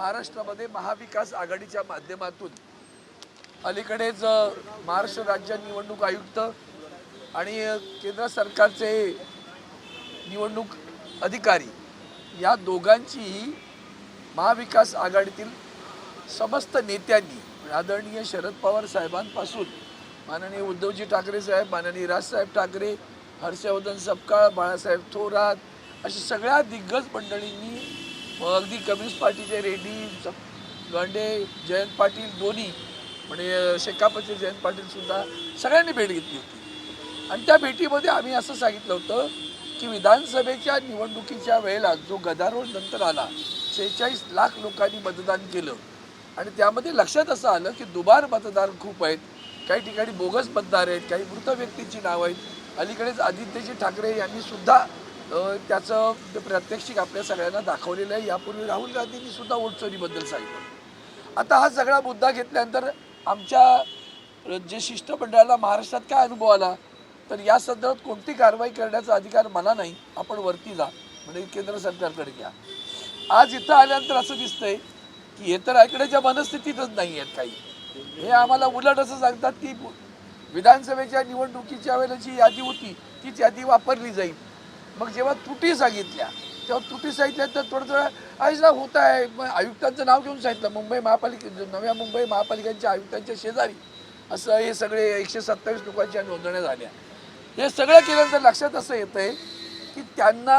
महाराष्ट्रामध्ये महाविकास आघाडीच्या माध्यमातून अलीकडेच महाराष्ट्र राज्य निवडणूक आयुक्त आणि केंद्र सरकारचे निवडणूक अधिकारी या दोघांचीही महाविकास आघाडीतील समस्त नेत्यांनी आदरणीय शरद पवार साहेबांपासून माननीय उद्धवजी ठाकरे साहेब माननीय राजसाहेब ठाकरे हर्षवर्धन सपकाळ बाळासाहेब थोरात अशा सगळ्या दिग्गज मंडळींनी मग अगदी कम्युनिस्ट पार्टीचे रेड्डी गांडे जयंत पाटील दोन्ही म्हणजे शेकापचे जयंत पाटील सुद्धा सगळ्यांनी भेट घेतली होती. आणि त्या भेटीमध्ये आम्ही असं सांगितलं होतं की विधानसभेच्या निवडणुकीच्या वेळेला जो गदारोळ नंतर आला शेहेचाळीस लाख लोकांनी मतदान केलं. आणि त्यामध्ये लक्षात असं आलं की दुबार मतदार खूप आहेत काही ठिकाणी बोगस मतदार आहेत काही मृत व्यक्तींची नावं आहेत. अलीकडेच आदित्यजी ठाकरे यांनी सुद्धा त्याचं ते प्रात्यक्षिक आपल्या सगळ्यांना दाखवलेलं आहे. यापूर्वी राहुल गांधींनी सुद्धा ओटचोरीबद्दल सांगितलं. आता हा सगळा मुद्दा घेतल्यानंतर आमच्या जे शिष्टमंडळाला महाराष्ट्रात काय अनुभव आला? तर या संदर्भात कोणती कारवाई करण्याचा अधिकार मला नाही. आपण वरती जा. म्हणजे केंद्र सरकारकडे घ्या. आज इथं आल्यानंतर असं दिसतंय की हे तर ऐकण्याच्या मनस्थितीतच नाही आहेत काही. हे आम्हाला उलट असं सांगतात की विधानसभेच्या निवडणुकीच्या वेळेला जी यादी होती. तीच यादी वापरली जाईल. मग जेव्हा त्रुटी सांगितल्या तेव्हा त्रुटी सांगितल्या तर थोडं थोडं आईला होत आहे. मग आयुक्तांचं नाव घेऊन सांगितलं मुंबई महापालिके नव्या मुंबई महापालिकांच्या आयुक्तांच्या शेजारी. असं हे सगळे एकशे सत्तावीस लोकांच्या नोंदण्या झाल्या. हे सगळं केल्यानंतर लक्षात असं येतं आहे की त्यांना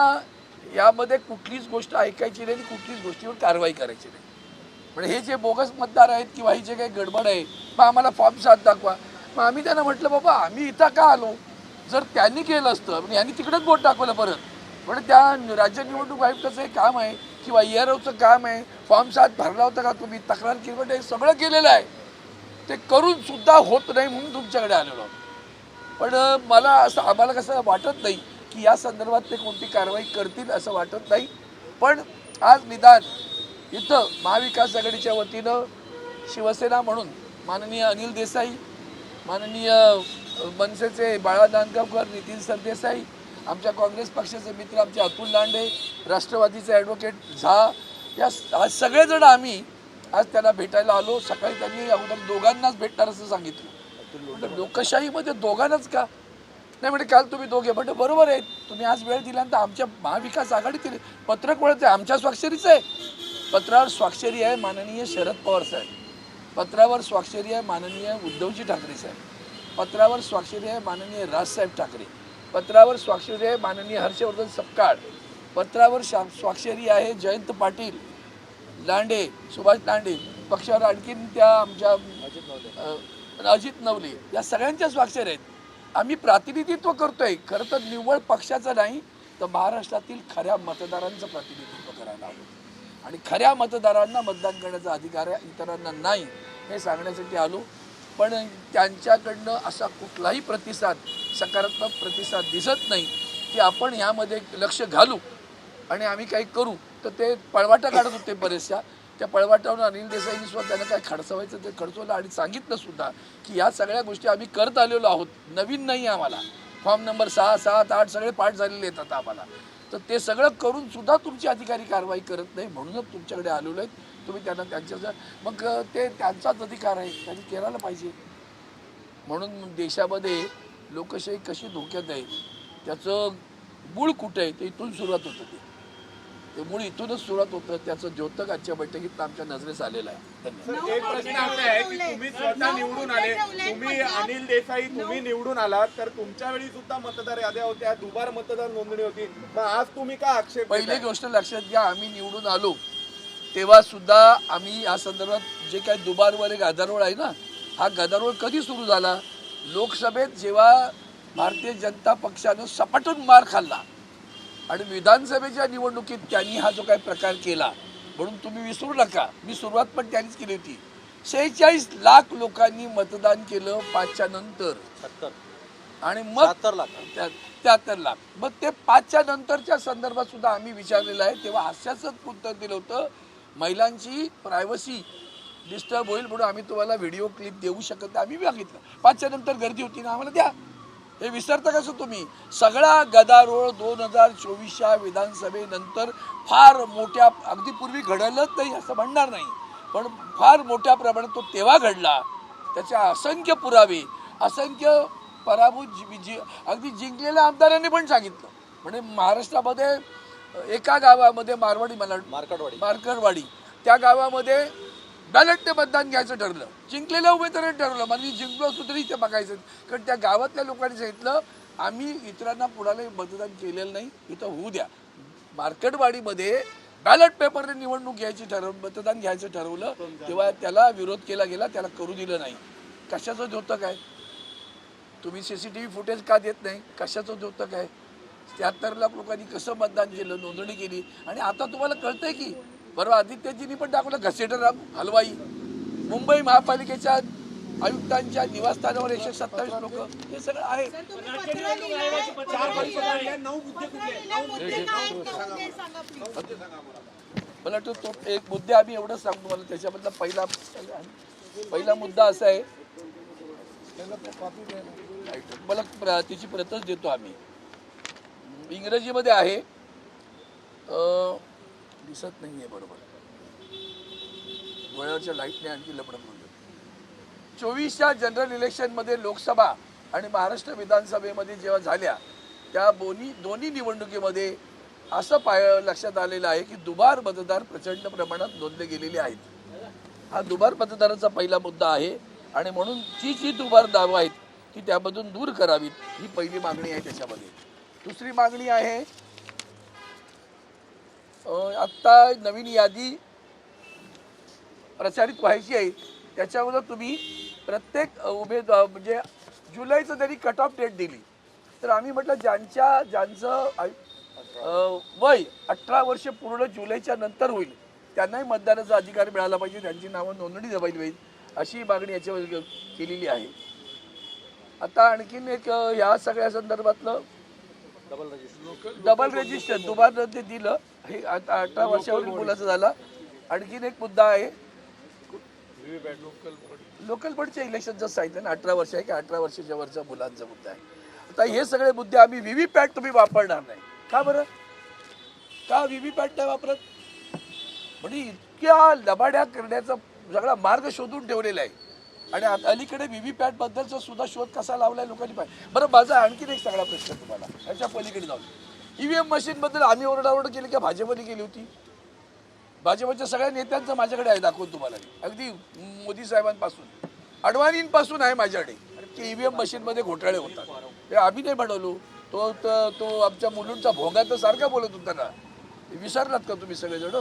यामध्ये कुठलीच गोष्ट ऐकायची नाही आणि कुठलीच गोष्टीवर कारवाई करायची नाही. म्हणजे हे जे बोगस मतदार आहेत किंवा ही जे काही गडबड आहे मग आम्हाला फॉर्म सात दाखवा. मग आम्ही त्यांना म्हटलं बाबा आम्ही इथं का आलो? जर त्यांनी केलं असतं म्हणजे यांनी तिकडेच बोट दाखवलं परत पण त्या राज्य निवडणूक आयुक्ताचं हे काम आहे किंवा ई आर ओचं काम आहे फॉर्म सात भरला होता का तुम्ही तक्रार केली हे सगळं केलेलं आहे. ते करून सुद्धा होत नाही म्हणून तुमच्याकडे आलेलो पण मला असं आम्हाला कसं वाटत नाही की या संदर्भात ते कोणती कारवाई करतील असं वाटत नाही. पण आज निदान इथं महाविकास आघाडीच्या वतीनं शिवसेना म्हणून माननीय अनिल देसाई माननीय मनसेचे बाळा नांदगावकर नितीन सरदेसाई आमच्या काँग्रेस पक्षाचे मित्र आमचे अतुल लांडे राष्ट्रवादीचे ॲडव्होकेट झा या आज सगळेजण आम्ही आज त्यांना भेटायला आलो. सकाळी त्यांनी अगोदर दोघांनाच भेटणार असं सांगितलं. म्हटलं लोकशाहीमध्ये दोघांनाच का? नाही म्हणजे काल तुम्ही दोघे. म्हणजे बरोबर आहे. तुम्ही आज वेळ दिल्यानंतर आमच्या महाविकास आघाडीतील पत्रक वळत. आहे आमच्या स्वाक्षरीचं आहे. पत्रावर स्वाक्षरी आहे माननीय शरद पवार साहेब. पत्रावर स्वाक्षरी आहे माननीय उद्धवजी ठाकरे साहेब. पत्रावर स्वाक्षरी आहे माननीय राजसाहेब ठाकरे पत्रावर स्वाक्षरी आहे माननीय हर्षवर्धन सपकाळ पत्रावर शा स्वाक्षरी आहे जयंत पाटील लांडे सुभाष लांडे पक्षावर आणखीन त्या आमच्या अजित नवले या सगळ्यांच्या स्वाक्षर आहेत. आम्ही प्रातिनिधित्व करतोय खरं तर निव्वळ पक्षाचं नाही तर महाराष्ट्रातील खऱ्या मतदारांचं प्रतिनिधित्व करायला हवं. आणि खऱ्या मतदारांना मतदान करण्याचा अधिकार आहे इतरांना नाही हे सांगण्यासाठी आलो. पण त्यांच्याकडनं असा कुठलाही प्रतिसाद सकारात्मक प्रतिसाद दिसत नाही की आपण ह्यामध्ये लक्ष घालू आणि आम्ही काही करू. तर ते पळवाटा काढत होते बरेचशा. त्या पळवाटावर अनिल देसाईंनी सुद्धा त्यांना काय खडचवायचं ते खडचवलं आणि सांगितलं सुद्धा की या सगळ्या गोष्टी आम्ही करत आलेलो आहोत. नवीन नाही आम्हाला. फॉर्म नंबर सहा सात आठ सगळे पाठ झालेले आहेत आता आम्हाला. तर ते सगळं करून सुद्धा तुमची अधिकारी कारवाई करत नाही म्हणूनच तुमच्याकडे आलेलो आहेत. तुम्ही त्यांना त्यांच्या मग ते त्यांचाच अधिकार आहे. त्यांनी करायला पाहिजे. म्हणून देशामध्ये लोकशाही कशी धोक्यात आहे त्याचं मूळ कुठं आहे ते इथून सुरुवात होतं ते. ते मूळ इथूनच सुरुवात होतं. त्याचं द्योतक आजच्या बैठकीत आमच्या नजरेस आलेलं आहे. एक प्रश्न असा आहे की तुम्ही स्वतः निवडून आले. तुम्ही अनिल देसाई तुम्ही निवडून आलात. तर तुमच्या वेळी सुद्धा मतदार याद्या होत्या. दुबार मतदार नोंदणी होती. मग आज तुम्ही का आक्षेप पहिली? गोष्ट लक्षात घ्या. आम्ही निवडून आलो. तेव्हा सुद्धा आम्ही या संदर्भात जे काही दुबारवर एक गदारोळ आहे ना हा गदारोळ कधी सुरू झाला? लोकसभेत जेव्हा भारतीय जनता पक्षानं सपाटून मार खाल्ला आणि विधानसभेच्या निवडणुकीत त्यांनी हा जो काही प्रकार केला म्हणून तुम्ही विसरू नका. मी सुरुवात पण त्यांनीच केली होती. शेहेचाळीस लाख लोकांनी मतदान केलं पाचच्या नंतर. आणि मग त्या- त्र्याहत्तर लाख. मग ते पाचच्या नंतरच्या संदर्भात सुद्धा आम्ही विचारलेलं आहे. तेव्हा हास्यास्पद उत्तर दिलं होतं. महिलांची प्रायव्हसी डिस्टर्ब होईल म्हणून आम्ही तुम्हाला व्हिडिओ क्लिप देऊ शकत नाही. आम्ही मागितलं पाचच्या नंतर गर्दी होती ना आम्हाला द्या. हे विसरता कसं तुम्ही? सगळा गदारोळ दोन हजार चोवीसच्या विधानसभेनंतर फार मोठ्या अगदी पूर्वी घडलंच नाही असं म्हणणार नाही. पण फार मोठ्या प्रमाणात तो तेव्हा घडला. त्याचे असंख्य पुरावे असंख्य पराभूत जि- अगदी जिंकलेल्या आमदारांनी पण सांगितलं. म्हणजे महाराष्ट्रामध्ये एका गावामध्ये मारवाडी मला मार्कडवाडी. मार्करवाडी त्या गावामध्ये बॅलेटने मतदान घ्यायचं ठरलं. जिंकलेल्या उमेदवारांनी ठरवलं. मला मी जिंकलो असतो तरी ते बघायचं. कारण त्या गावातल्या लोकांनी सांगितलं आम्ही इतरांना कुणालाही मतदान केलेलं नाही. इथं होऊ द्या. मार्केटवाडीमध्ये बॅलेट पेपरने निवडणूक घ्यायची ठरव मतदान घ्यायचं ठरवलं. तेव्हा त्याला विरोध केला गेला. त्याला करू दिलं नाही. कशाचं होतं काय तुम्ही C C T V footage का देत नाही? कशाचं होतं काय त्र्याहत्तर लाख लोकांनी कसं मतदान केलं नोंदणी केली? आणि आता तुम्हाला कळतंय की बरोबर आदित्यजींनी पण दाखवलं घसेटराम हलवाई. मुंबई महापालिकेच्या आयुक्तांच्या निवासस्थानावर एकशे सत्तावीस लोक. हे सगळं आहे. मला वाटतं तो एक मुद्दे आम्ही एवढंच सांगतो मला त्याच्यामधला पहिला पहिला मुद्दा असा आहे. मला प्र- त्याची प्रतच देतो आम्ही. इंग्रजीमध्ये आहे. दिसत नाही आहे बरोबर. वेळेवरच्या लाईटने आणखी लपडत म्हणतो चोवीसच्या जनरल इलेक्शनमध्ये लोकसभा आणि महाराष्ट्र विधानसभेमध्ये जेव्हा झाल्या त्या दोन्ही दोन्ही निवडणुकीमध्ये असं पाय लक्षात आलेलं आहे की दुबार मतदार प्रचंड प्रमाणात नोंदले गेलेले आहेत. हा दुबार मतदाराचा पहिला मुद्दा आहे आणि म्हणून ती जी दुबार दावा आहेत ती त्यामधून दूर करावीत ही पहिली मागणी आहे त्याच्यामध्ये. दुसरी मागणी आहे आत्ता नवीन यादी प्रसारित व्हायची आहे त्याच्यामध्ये तुम्ही प्रत्येक उमेदवार म्हणजे जुलैचं जरी कट ऑफ डेट दिली तर आम्ही म्हटलं ज्यांच्या ज्यांचं वय अठरा वर्ष पूर्ण जुलैच्या नंतर होईल त्यांनाही मतदानाचा अधिकार मिळाला पाहिजे त्यांची नावं नोंदणी जमायला पाहिजे अशी मागणी याच्यावर केलेली आहे. आता आणखीन एक ह्या सगळ्या संदर्भातलं डबल रजिस्टर डबल रेजिस्टर दुबार ते दिलं. हे आता अठरा वर्षावरील मुलाचं झालं. आणखीन एक मुद्दा आहे. लोकल बोर्डच्या इलेक्शनचं सांगितलं ना अठरा वर्ष आहे की अठरा वर्षाच्या वरच्या मुलांचा मुद्दा आहे. आता हे सगळे मुद्दे आम्ही व्ही पॅट तुम्ही वापरणार नाही. का बरं? का व्ही पॅट नाही वापरत? म्हणजे इतक्या लबाड्या करण्याचा सगळा मार्ग शोधून ठेवलेला आहे. आणि अलीकडे व्ही पॅट बद्दलचा सुद्धा शोध कसा लावलाय लोकांनी पाहिजे बरं माझा आणखीन एक सगळा प्रश्न तुम्हाला याच्या पलीकडे जाऊन. ईव्हीएम एम मशीनबद्दल आम्ही ओरडाओरड केली का भाजपने केली होती? भाजपच्या सगळ्या नेत्यांचं माझ्याकडे आहे दाखवून तुम्हाला अगदी मोदी साहेबांपासून. अडवाणींपासून आहे माझ्याकडे. की ईव्हीएम मशीनमध्ये घोटाळे होतात. हे आम्ही नाही बनवलो तो तो आमच्या मुलूंचा भोंगा तर सारखा बोलत होता ना. विसरलात का तुम्ही सगळेजण?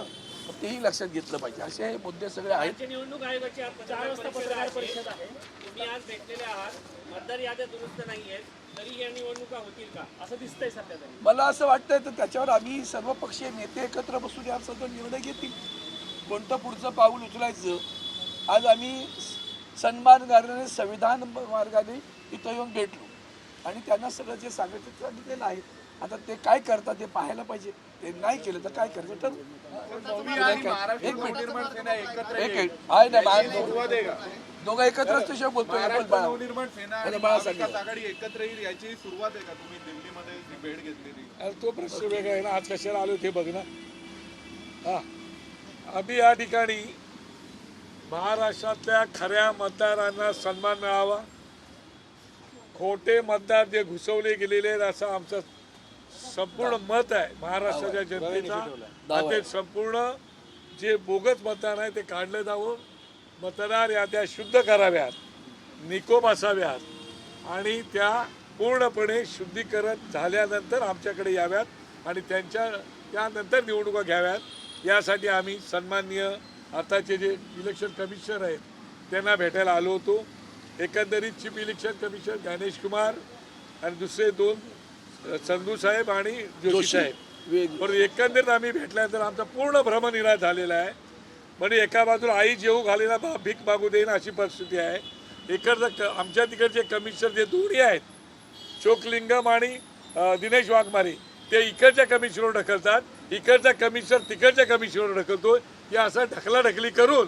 तेही लक्षात घेतलं पाहिजे. असे हे मुद्दे सगळे आहेत. निवडणूक आयोगाची आज पत्रकार पत्रकार परिषद आहे. तुम्ही आज भेटलेले आहात. मतदार याद्या दुरुस्त नाही आहेत. तरी या निवडणुका होतील का? असं दिसतंय सध्या तरी. मला असं वाटतंय तर त्याच्यावर आम्ही सर्वपक्षीय नेते एकत्र बसून या सगळं निर्णय घेतील. कोणतं पुढचं पाऊल उचलायचं? आज आम्ही सन्मान मार्गाने संविधान मार्गाने इथं येऊन भेटलो. आणि त्यांना सगळं जे ते सांगितलेलं आहे. आता ते काय करतात ते पाहायला पाहिजे. ते नाही केलं तर काय आणि महाराष्ट्र एक मिनिट. आहे ना दोघं एकत्र असल्याशिवाय बोलतोय बोल महाराष्ट्र बाळा. नवनिर्माण सेना आणि अरे बाळा महाविकास सांगितलं. आघाडी एकत्र येईल याची सुरुवात आहे का तुम्ही? दिल्लीमध्ये भेट घेतलेली. तो प्रश्न वेगळा आहे ना. आज कशाला आलो ते बघ ना. हा. आम्ही या ठिकाणी महाराष्ट्रातल्या खऱ्या मतदारांना सन्मान मिळावा. खोटे मतदार जे घुसवले गेलेले आहेत असं आमचं संपूर्ण मत आहे. महाराष्ट्राच्या जनतेचा ते संपूर्ण जे बोगस मतदान आहे ते काढलं जावं. मतदार याद्या शुद्ध कराव्यात निकोप असाव्यात आणि त्या पूर्णपणे शुद्धीकरण झाल्यानंतर आमच्याकडे याव्यात आणि त्यांच्या त्यानंतर निवडणुका घ्याव्यात. यासाठी आम्ही सन्माननीय आताचे जे इलेक्शन कमिशनर आहेत त्यांना भेटायला आलो होतो. एकंदरीत chief election commissioner Ganesh Kumar आणि दुसरे दोन संधू साहेब आणि जोशी. साहेब. पण एकंदरीत आम्ही भेटल्यानंतर आमचा पूर्ण भ्रमनिराश झालेला आहे. म्हणजे एका बाजूला आई जेऊ घालेला बा भीक मागू देईन अशी परिस्थिती आहे. इकडचं क आमच्या तिकडचे कमिशनर जे दोन्ही आहेत चोकलिंगम आणि दिनेश वाघमारे ते इकडच्या कमिशनवर ढकलतात. इकडचा कमिशनर तिकडच्या कमिशनवर ढकलतो हे असं ढकलाढकली करून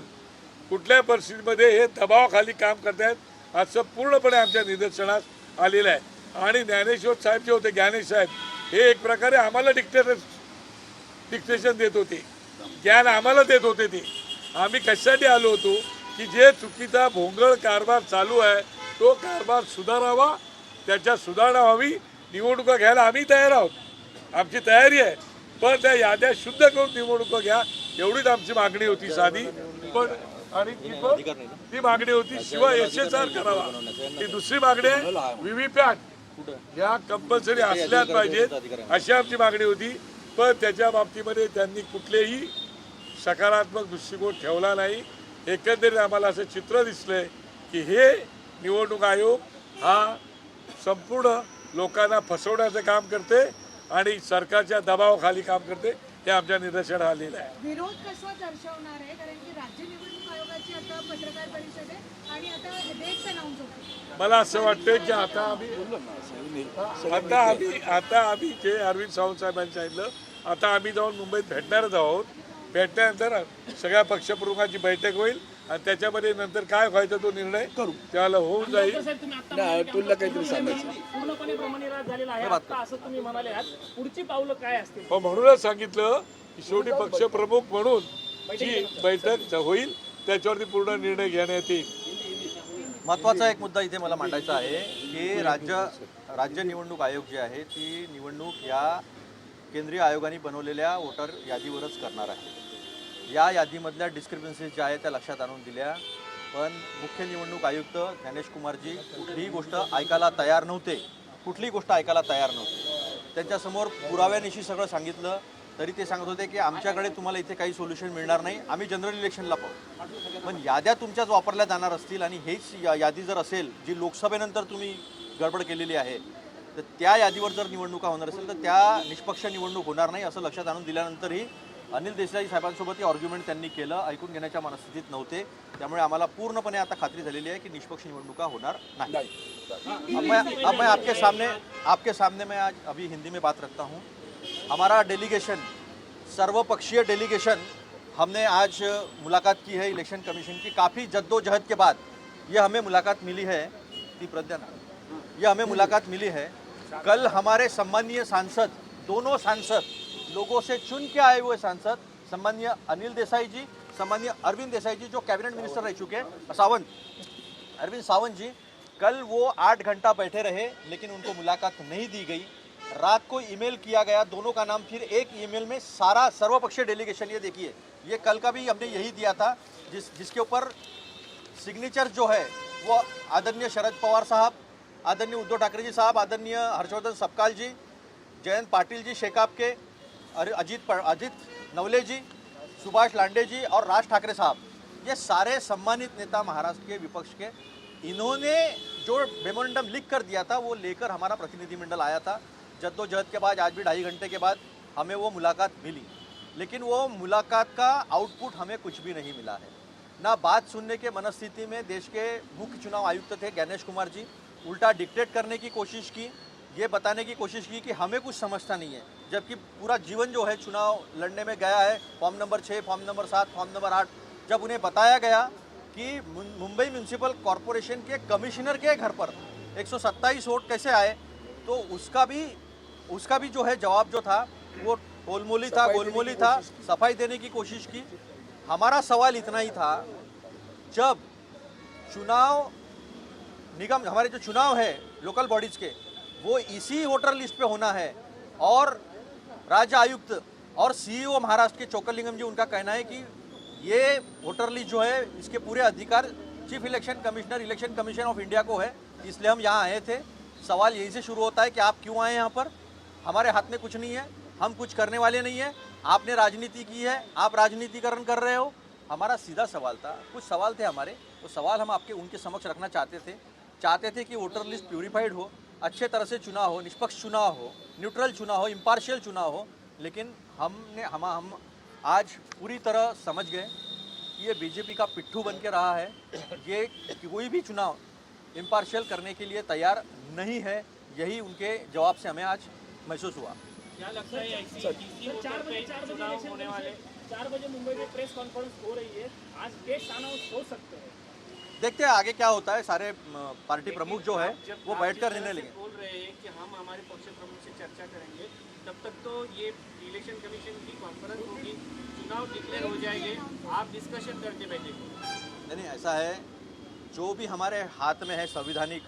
कुठल्या परिस्थितीमध्ये हे दबावाखाली काम करतायत असं पूर्णपणे आमच्या निदर्शनास आलेलं आहे. आणि ज्ञानेश्वर साहेब जे होते ज्ञानेश साहेब हे एक प्रकारे आम्हाला डिक्टेटर डिक्टेशन देत होते. ज्ञान आम्हाला देत होते ते. आम्ही कशासाठी आलो होतो की जे चुकीचा भोंगळ कारभार चालू आहे तो कारभार सुधारावा त्याच्या सुधारणा व्हावी निवडणुका घ्यायला आम्ही तयार आहोत. आमची तयारी आहे. पण त्या याद्या शुद्ध करून निवडणुका घ्या एवढीच आमची मागणी होती साधी. पण आणि ती पण ती मागणी होती शिवाय एस एस आर करावा. ही दुसरी मागणी आहे व्हीव्हीपॅट या कंपल्सरी असल्याच पाहिजेत. अशी आमची मागणी होती. पण त्याच्या बाबतीमध्ये त्यांनी कुठलेही सकारात्मक दृष्टिकोन ठेवला नाही. एकंदरीत आम्हाला असं चित्र दिसलंय की हे निवडणूक आयोग हा संपूर्ण लोकांना फसवण्याचं काम करते आणि सरकारच्या दबावाखाली काम करते. हे आमच्या निदर्शनास आलेलं आहे. विरोध कसा दर्शवणार आहे? कारण की राज्य निवडणूक आयोगाची आता पत्रकार परिषद मला असं वाटतं की आता आम्ही आता आम्ही आता आम्ही जे अरविंद सावंत साहेबांनी सांगितलं आता आम्ही जाऊन मुंबईत भेटणारच आहोत. भेटल्यानंतर सगळ्या पक्षप्रमुखांची बैठक होईल आणि त्याच्यामध्ये नंतर काय व्हायचा तो निर्णय करू. त्याला होऊन जाईल. तुला काहीतरी सांगायचं. पूर्णपणे भ्रमनिराश झालेला आहे. आता असं तुम्ही म्हणाले आहात. पुढची पावलं काय असतील? मग म्हणूनच सांगितलं की शेवटी पक्षप्रमुख म्हणून जी. बैठक होईल त्याच्यावरती पूर्ण निर्णय घेण्यात येईल. महत्त्वाचा एक मुद्दा इथे मला मांडायचा आहे की राज्य राज्य निवडणूक आयोग जे आहे ती निवडणूक या केंद्रीय आयोगाने बनवलेल्या वोटर यादीवरच करणार आहे. या यादीमधल्या डिस्क्रिपन्सीज ज्या आहेत त्या लक्षात आणून दिल्या. पण मुख्य निवडणूक आयुक्त ज्ञानेश कुमारजी कुठलीही गोष्ट ऐकायला तयार नव्हते. कुठलीही गोष्ट ऐकायला तयार नव्हते. त्यांच्यासमोर पुराव्यानिशी सगळं सांगितलं. तरी ते सांगत होते की आमच्याकडे तुम्हाला इथे काही सोल्युशन मिळणार नाही. आम्ही जनरल इलेक्शनला पाहू. पण याद्या तुमच्याच वापरल्या जाणार असतील आणि हेच या- यादी जर असेल जी लोकसभेनंतर तुम्ही गडबड केलेली आहे तर त्या यादीवर जर निवडणुका होणार असेल तर त्या निष्पक्ष निवडणूक होणार नाही असं लक्षात आणून दिल्यानंतरही अनिल देसाई साहेबांसोबत हे आर्ग्युमेंट त्यांनी केलं. ऐकून घेण्याच्या मनस्थितीत नव्हते. त्यामुळे आम्हाला पूर्णपणे आता खात्री झालेली आहे की निष्पक्ष निवडणुका होणार नाही. अब मैं अब मैं आपके सामने आपके सामने मैं आज अभी हिंदी में बात रखता हूँ. हमारा डेलीगेशन सर्वपक्षीय डेलीगेशन हमने आज मुलाकात की है इलेक्शन कमीशन की। काफ़ी जद्दोजहद के बाद ये हमें मुलाकात मिली है ती प्रज्ञा ये हमें मुलाकात मिली है। कल हमारे सम्मानीय सांसद, दोनों सांसद, लोगों से चुन के आए हुए सांसद सम्मानीय अनिल देसाई जी सम्मानीय अरविंद देसाई जी, जो कैबिनेट मिनिस्टर रह चुके हैं। सावंत, अरविंद सावंत जी, कल वो आठ घंटा बैठे रहे, लेकिन उनको मुलाकात नहीं दी गई। रात को ईमेल किया गया, दोनों का नाम फिर एक ईमेल में सारा सर्वपक्षीय डेलीगेशन ये देखिए। ये कल का भी हमने यही दिया था, जिस, जिसके ऊपर सिग्नेचर जो है, वो आदरणीय शरद पवार साहब, आदरणीय उद्धव ठाकरे जी साहब, आदरणीय हर्षवर्धन सपकाल जी, जयंत पाटिल जी, शेकाप के अजीत अजीत नवले जी, सुभाष लांडे जी और राज ठाकरे साहब। ये सारे सम्मानित नेता महाराष्ट्र के विपक्ष के, इन्होंने जो मेमोरेंडम लिख कर दिया था, वो लेकर हमारा प्रतिनिधिमंडल आया था। जद्दोजहद के बाद, आज भी ढाई घंटे के बाद हमें वो मुलाकात मिली। लेकिन वो मुलाकात का आउटपुट हमें कुछ भी नहीं मिला है। ना बात सुनने के मनस्थिति में देश के मुख्य चुनाव आयुक्त थे ज्ञानेश कुमार जी। उल्टा डिक्टेट करने की कोशिश की, ये बताने की कोशिश की कि हमें कुछ समझता नहीं है। जबकि पूरा जीवन जो है चुनाव लड़ने में गया है, फॉर्म नंबर छः फॉर्म नंबर सात, फॉर्म नंबर आठ, जब उन्हें बताया गया कि मुंबई म्यूनसिपल कॉरपोरेशन के कमिश्नर के घर पर 127 वोट कैसे आए तो उसका भी उसका भी जो है जवाब जो था वो गोलमोली था गोलमोली था सफ़ाई देने की कोशिश की। हमारा सवाल इतना ही था जब चुनाव निगम हमारे जो चुनाव है लोकल बॉडीज के वो इसी वोटर लिस्ट पे होना है। और राज्य आयुक्त और सीईओ महाराष्ट्र के चोकलिंगम जी उनका कहना है कि ये वोटर लिस्ट जो है इसके पूरे अधिकार chief election commissioner election commission of India को है इसलिए हम यहाँ आए थे। सवाल यहीं से शुरू होता है कि आप क्यों आए यहाँ पर? हमारे हाथ में कुछ नहीं है, हम कुछ करने वाले नहीं हैं। आपने राजनीति की है, आप राजनीतिकरण कर रहे हो। हमारा सीधा सवाल था, कुछ सवाल थे हमारे, वो सवाल हम आपके, उनके समक्ष रखना चाहते थे। चाहते थे कि वोटर लिस्ट प्यूरिफाइड हो, अच्छे तरह से चुनाव हो, निष्पक्ष चुनाव हो, न्यूट्रल चुनाव हो, इम्पार्शियल चुनाव हो, लेकिन हमने, हम हम आज पूरी तरह समझ गए कि ये बीजेपी का पिट्ठू बन के रहा है, ये कोई भी चुनाव इम्पार्शियल करने के लिए तैयार नहीं है, यही उनके जवाब से हमें आज महसूस हुआ? क्या लगता है इसी वोटर पे चुनाव होने वाले? चार बजे मुंबई में प्रेस कॉन्फ्रेंस हो रही है। आज अनाउंस हो सकते हैं। देखते हैं आगे क्या होता है। सारे पार्टी प्रमुख जो है वो बैठकर जिस तरह निर्णय लेंगे। बोल रहे हैं कि हम हमारे पक्ष प्रमुख से चर्चा करेंगे तब तक तो ये इलेक्शन कमीशन की कॉन्फ्रेंस होगी। चुनाव डिक्लेयर हो जाएँगे। आप डिस्कशन करके बैठेंगे। नहीं नहीं ऐसा है जो भी हमारे हाथ में है संविधानिक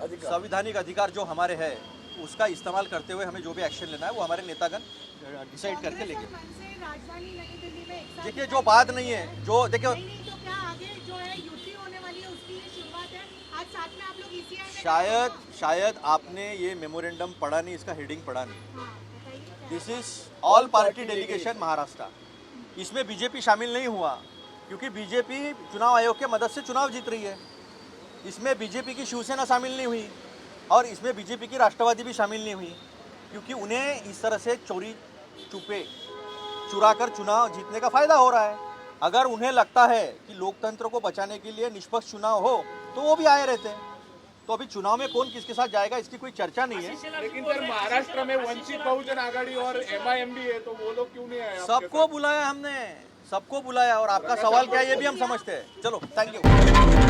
अधिकार। संविधानिक अधिकार जो हमारे है उसका इस्तेमाल करते हुए हमें जो भी एक्शन लेना है वो हमारे नेतागण डिसाइड करके लेंगे। देखिए जो बात नहीं है जो देखिए तो क्या आगे जो है युति होने वाली है उसकी ये शुरुआत है। आज साथ में आप लोग ईसीआई में शायद शायद आपने ये मेमोरेंडम पढ़ा नहीं इसका हेडिंग पढ़ा नहीं। This is all party delegation Maharashtra इसमें बीजेपी शामिल नहीं हुआ क्योंकि बीजेपी चुनाव आयोग के मदद से चुनाव जीत रही है। इसमें बीजेपी की शिवसेना शामिल नहीं हुई। और इसमें बीजेपी की राष्ट्रवादी भी शामिल नहीं हुई क्योंकि उन्हें इस तरह से चोरी चुपे चुरा कर चुनाव जीतने का फ़ायदा हो रहा है। अगर उन्हें लगता है कि लोकतंत्र को बचाने के लिए निष्पक्ष चुनाव हो तो वो भी आए रहते हैं। तो अभी चुनाव में कौन किसके साथ जाएगा इसकी कोई चर्चा नहीं है। लेकिन सर महाराष्ट्र में वंचित बहुजन आघाड़ी और एम भी है तो वो लोग क्यों नहीं आए सबको बुलाया हमने सबको बुलाया और आपका सवाल क्या है ये भी हम समझते हैं। चलो थैंक यू